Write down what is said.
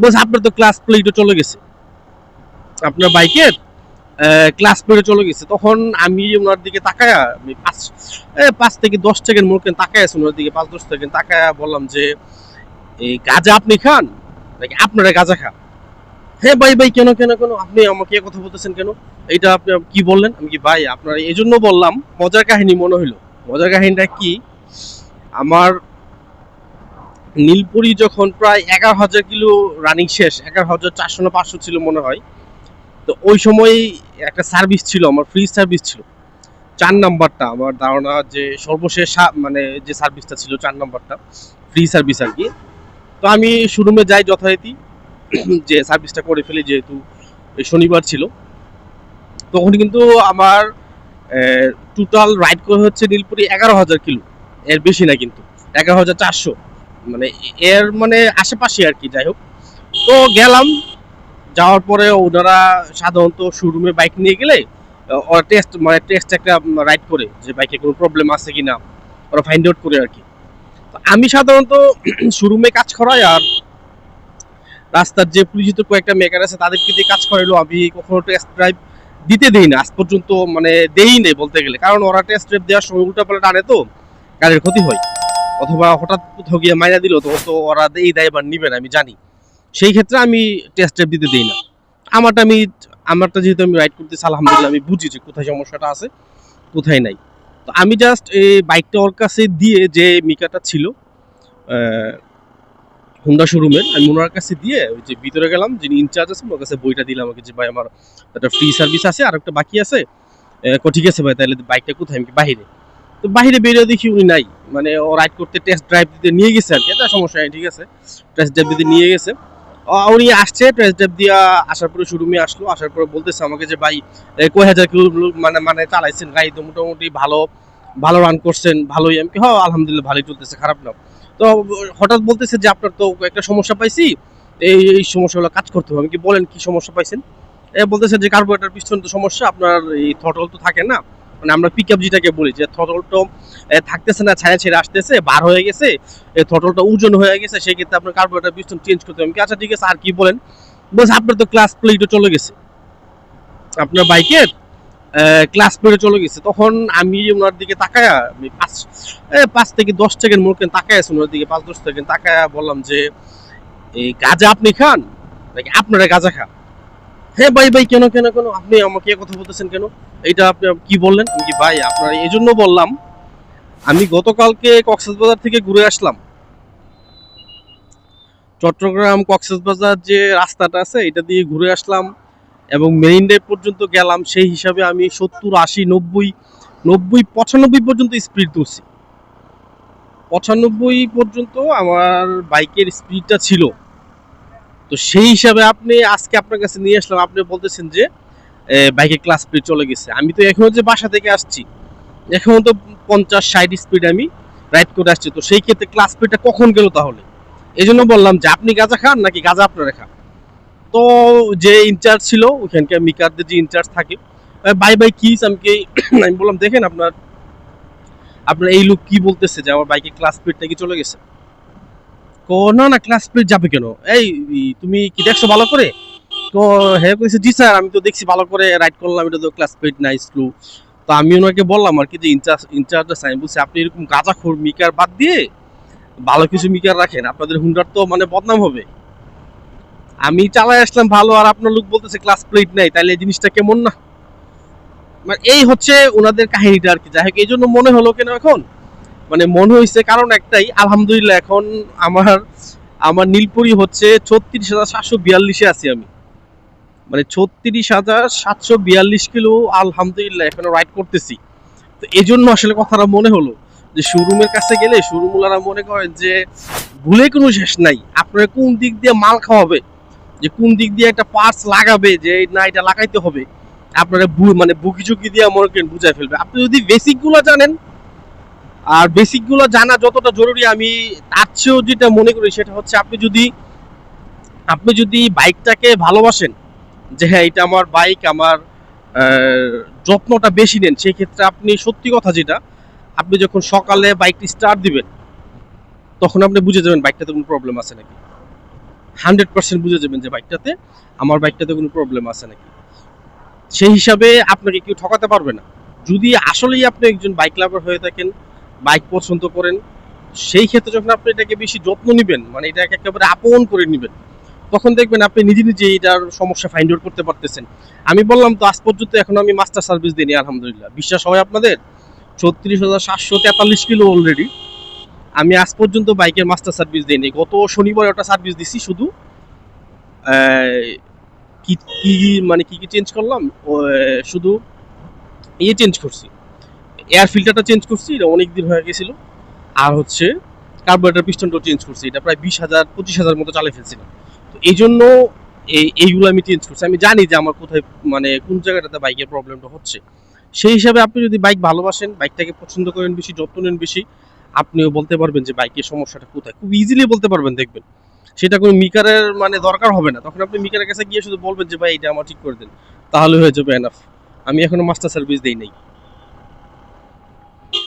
বলছে, আপনার তো ক্লাস প্লেটও চলে গেছে। আপনার বাইকের ক্লাস প্লেটে চলে গেছে। তখন আমি ওনার দিকে তাকায়া, আমি পাঁচ পাঁচ থেকে দশ সেকেন্ড মোড় তাকায় আছে ওনার দিকে, পাঁচ দশ সেকেন্ড তাকায়া বললাম যে, এই গাঁজা আপনি খান? নাকি আপনারা গাঁজা খান? হ্যাঁ ভাই ভাই, কেন কেন কেন? আপনি আমাকে কথা বলতেছেন কেন? এইটা আপনি কি বললেন? আমি কি, ভাই, আপনার এই জন্য বললাম, মজার কাহিনী মনে হইল। মজার কাহিনীটা কি? আমার নীলপুরি যখন প্রায় এগারো হাজার কিলো রানিং শেষ, এগারো হাজার চারশো না পাঁচশো ছিল মনে হয়। তো ওই সময় একটা সার্ভিস ছিল, আমার ফ্রি সার্ভিস ছিল। চার নাম্বারটা, আমার ধারণা যে সর্বশেষ মানে যে সার্ভিসটা ছিল চার নাম্বারটা ফ্রি সার্ভিস আর কি। তো আমি শোরুমে যাই যথারীতি, যে সার্ভিসটা করে ফেলি, যেহেতু শনিবার ছিল। তখন কিন্তু আমার টোটাল রাইড করে হচ্ছে নীলপুরি এগারো হাজার কিলো। এর বেশি না কিন্তু, এগারো হাজার চারশো। মানে এর মানে আশেপাশে আর কি, যাই হোক। তো গেলাম, যাওয়ার পরে ওনারা সাধারণত শোরুমে বাইক নিয়ে গেলে ওরা টেস্ট মানে টেস্ট একটা রাইড করে যে বাইকে কোনো প্রবলেম আছে কি না ওরা ফাইন্ড আউট করে আর কি। আমি সাধারণত শোরুমে কাজ করাই আর রাস্তার যে পরিচিত কয়েকটা মেকার আছে তাদেরকে দিয়ে কাজ করাইলো। আমি কখনো টেস্ট ড্রাইভ দিতে দেই না, আজ পর্যন্ত মানে দেই নেই বলতে গেলে। কারণ ওরা টেস্ট ড্রাইভ দেওয়ার সময় উল্টা পাল্টা আনে তো, গাড়ির ক্ষতি হয়। অথবা হঠাৎ কোথাও গিয়ে মাইনা দিল তখন তো ওরা এই দায়বার নিবে না, আমি জানি। সেই ক্ষেত্রে আমি টেস্ট ড্রাইভ দিতে দিই না। আমারটা আমি, আমারটা যেহেতু আমি রাইড করতেছি, আলহামদুলিল্লাহ আমি বুঝি যে কোথায় সমস্যাটা আছে, কোথায় নাই। তো আমি জাস্ট এই বাইকটা ওর কাছে দিয়ে যে মিকাটা ছিল হুন্ডা শোরুমের আমি ওনার কাছে দিয়ে ওই যে ভিতরে গেলাম, যিনি ইনচার্জ আছেন, ওর কাছে বইটা দিলাম, আমাকে যে ভাই আমার একটা ফ্রি সার্ভিস আছে আর একটা বাকি আছে। ঠিক আছে ভাই, তাহলে বাইকটা কোথায়? আমি কি বাহিরে? তো বাহিরে বেরিয়ে দেখি উনি নাই। মানে ও রাইড করতে টেস্ট ড্রাইভ দিতে নিয়ে গেছে আর কি। এটা সমস্যা নেই, ঠিক আছে? টেস্ট ড্রাইভ দিতে নিয়ে গেছে। উনি আসছে টেস্ট ড্রাইভ দিয়ে আসার পরে শোরুমে আসলো, আসার পরে বলতেছে আমাকে যে, ভাই কয় হাজার কিলো মানে মানে চালাইছেন? গাড়ি তো মোটামুটি ভালো ভালো রান করছেন, ভালোই। আমি হ্যাঁ আলহামদুলিল্লাহ, ভালোই চলতেছে, খারাপ না। তো হঠাৎ বলতেছে যে, আপনার তো একটা সমস্যা পাইছি, এই এই সমস্যাগুলো কাজ করতে হবে। আমি কি, বলেন, কি সমস্যা পাইছেন? এ বলতেছে যে, কার্বোরেটর পিস্টন তো সমস্যা, আপনার এই থটল তো থাকে না। মানে আমরা পিক আপ যেটাকে বলি, যে থটলটা থাকতেছে না, ছায়া ছেড়ে আসতেছে, বার হয়ে গেছে থটলটা ওজন হয়ে গেছে সেই ক্ষেত্রে আপনার কার্বোরেটর পিস্টন চেঞ্জ করতে হবে। আচ্ছা ঠিক আছে, আর কি বলেন? বলছে, আপনার তো ক্লাস প্লেটও চলে গেছে। আপনার বাইকের ক্লাস প্লেটে চলে গেছে। তখন আমি ওনার দিকে তাকায়, আমি পাঁচ পাঁচ থেকে দশ সেকেন্ড মোড় তাকায় আছে, ওনার দিকে পাঁচ দশ সেকেন্ড তাকায় বললাম যে, এই গাঁজা আপনি খান? নাকি আপনারা গাঁজা খান? হ্যাঁ ভাই ভাই, কেন কেন কেন? আপনি আমাকে কথা বলতেছেন কেন? এইটা আপনি কি বললেন? আমি ভাই, আপনার এই জন্য বললাম, আমি গতকালকে কক্সবাজার থেকে ঘুরে আসলাম। চট্টগ্রাম কক্সবাজার যে রাস্তাটা আছে, এটা দিয়ে ঘুরে আসলাম এবং মেরিন ড্রাইভ পর্যন্ত গেলাম। সেই হিসাবে আমি সত্তর, আশি, নব্বই নব্বই, পঁচানব্বই পর্যন্ত স্পিড তুলছি। পঁচানব্বই পর্যন্ত আমার বাইকের স্পিডটা ছিল। তো সেই হিসাবে আপনি আজকে আপনার কাছে নিয়ে আসলাম, আপনি বলতেছেন যে বাইকের ক্লাস স্পিড চলে গেছে। আমি তো এখনও যে বাসা থেকে আসছি, এখন তো পঞ্চাশ, ষাট স্পিড আমি রাইড করে আসছি। তো সেই ক্ষেত্রে ক্লাস স্পিডটা কখন গেল তাহলে? এই জন্য বললাম যে, আপনি গাঁজা খান নাকি গাঁজা আপনারা খান? তো যে ইনচার্জ ছিল ওখানকার মিকারদের যে ইনচার্জ থাকে বাই বাই কিস আমি কি আমি বললাম, দেখেন আপনার আপনার এই লোক কি বলতেছে যে, আমার বাইকে ক্লাস স্পিডটা কি চলে গেছে? কো না না ক্লাস স্পিড যাবে কেন? এই তুমি কি দেখছ ভালো করে? তো হ্যাঁ কইছে, জি স্যার, আমি তো দেখছি ভালো করে রাইড করলাম, এটা তো ক্লাস স্পিড নাই স্লো তো আমি ওনাকে বললাম আর কি যে, ইনচার্জ ইনচার্জ আমি বলছি, আপনি এরকম গাঁজাখোর মিকার বাদ দিয়ে ভালো কিছু মিকার রাখেন, আপনাদের হুন্ডার তো মানে বদনাম হবে। আমি চালাই আসলাম ভালো, আর আপনার লোক বলতেছে ক্লাস প্লেট নাই তাহলে এই জিনিসটা কেমন না? মানে এই হচ্ছে ওনাদের কাহিনীটা আর কি। যাই হোক, এই জন্য মনে হলো কেন এখন? মানে মনে হয়েছে কারণ একটাই, আলহামদুলিল্লাহ এখন আমার আমার নীলপুরি হচ্ছে ছত্রিশ হাজার সাতশো বিয়াল্লিশে আছি আমি। মানে ছত্রিশ হাজার সাতশো বিয়াল্লিশ কিলো আলহামদুলিল্লাহ এখনও রাইড করতেছি। তো এই জন্য আসলে কথাটা মনে হলো যে শোরুমের কাছে গেলে শোরুমওয়ালারা মনে করেন যে ভুলে কোনো শেষ নাই। আপনার কোন দিক দিয়ে মাল খাওয়াবে? যে কোন দিক দিয়ে একটা পার্টস লাগাবে? যে না, এটা লাগাইতে হবে। আপনারা মানে বুকি চুকি দিয়ে মনে করেন বুঝাই ফেলবে। আপনি যদি বেসিকগুলো জানেন আর বেসিকগুলো জানা যতটা জরুরি, আমি তার চেয়েও যেটা মনে করি সেটা হচ্ছে আপনি যদি আপনি যদি বাইকটাকে ভালোবাসেন, যে হ্যাঁ এটা আমার বাইক, আমার যত্নটা বেশি নেন সেই ক্ষেত্রে আপনি সত্যি কথা যেটা, আপনি যখন সকালে বাইকটি স্টার্ট দিবেন, তখন আপনি বুঝে যাবেন বাইকটাতে কোনো প্রবলেম আছে নাকি। হান্ড্রেড পার্সেন্ট বুঝে যাবেন যে বাইকটাতে আমার বাইকটাতে কোনো প্রবলেম আছে নাকি। সেই হিসাবে আপনাকে কেউ ঠকাতে পারবে না। যদি আসলেই আপনি একজন বাইক লাভার হয়ে থাকেন বাইক পছন্দ করেন, সেই ক্ষেত্রে যখন আপনি এটাকে বেশি যত্ন নেবেন মানে এটাকে একেবারে আপন করে নেবেন, তখন দেখবেন আপনি নিজে নিজে এটার সমস্যা ফাইন্ড আউট করতে পারতেছেন। আমি বললাম তো, আজ পর্যন্ত এখন আমি মাস্টার সার্ভিস দিইনি, আলহামদুলিল্লাহ। বিশ্বাস হয় আপনাদের? ছত্রিশ হাজার সাতশো তেতাল্লিশ কিলো অলরেডি আমি আজ পর্যন্ত বাইকের মাস্টার সার্ভিস দিইনি। গত শনিবার ওটা সার্ভিস দিছি শুধু কি কি মানে কি কি চেঞ্জ করলাম? শুধু ইয়ে চেঞ্জ করছি। এয়ার ফিল্টারটা চেঞ্জ করছি, এটা অনেক দিন হয়ে গেছিল। আর হচ্ছে কার্বোরেটর পিস্টনটাও চেঞ্জ করছি, এটা প্রায় বিশ হাজার, পঁচিশ হাজার মতো চালিয়ে ফেলছিলাম। তো এই জন্য এই, এইগুলো আমি চেঞ্জ করছি। আমি জানি যে আমার কোথায় মানে কোন জায়গাটাতে বাইকের প্রবলেমটা হচ্ছে। সেই হিসাবে আপনি যদি বাইক ভালোবাসেন বাইকটাকে পছন্দ করেন বেশি, যত্ন নেন বেশি, আপনিও বলতে পারবেন যে বাইকের সমস্যাটা কোথায়। খুব ইজিলি বলতে পারবেন, দেখবেন। সেটা কোনো মিকারের মানে দরকার হবে না। তখন আপনি মিকারের কাছে গিয়ে শুধু বলবেন যে, ভাই, এটা আমার ঠিক করে দেন। তাহলে হয়ে যাবে এনাফ আমি এখনও মাস্টার সার্ভিস দেই নাই।